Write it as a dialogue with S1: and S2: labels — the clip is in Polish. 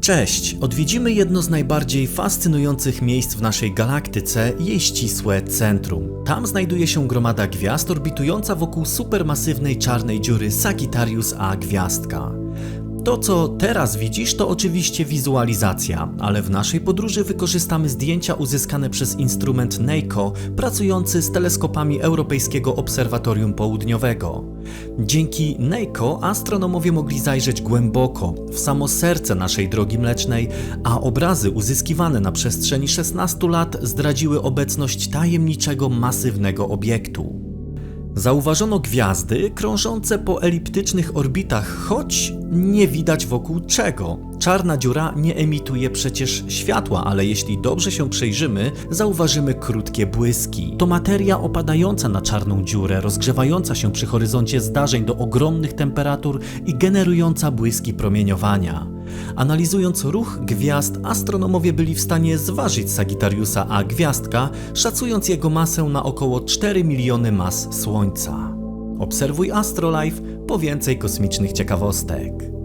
S1: Cześć! Odwiedzimy jedno z najbardziej fascynujących miejsc w naszej galaktyce, jej ścisłe centrum. Tam znajduje się gromada gwiazd orbitująca wokół supermasywnej czarnej dziury Sagittarius A gwiazdka. To, co teraz widzisz, to oczywiście wizualizacja, ale w naszej podróży wykorzystamy zdjęcia uzyskane przez instrument NEICO, pracujący z teleskopami Europejskiego Obserwatorium Południowego. Dzięki NEICO astronomowie mogli zajrzeć głęboko, w samo serce naszej drogi mlecznej, a obrazy uzyskiwane na przestrzeni 16 lat zdradziły obecność tajemniczego, masywnego obiektu. Zauważono gwiazdy krążące po eliptycznych orbitach, choć nie widać wokół czego. Czarna dziura nie emituje przecież światła, ale jeśli dobrze się przyjrzymy, zauważymy krótkie błyski. To materia opadająca na czarną dziurę, rozgrzewająca się przy horyzoncie zdarzeń do ogromnych temperatur i generująca błyski promieniowania. Analizując ruch gwiazd, astronomowie byli w stanie zważyć Sagittariusa A gwiazdka, szacując jego masę na około 4 miliony mas Słońca. Obserwuj Astrolife po więcej kosmicznych ciekawostek.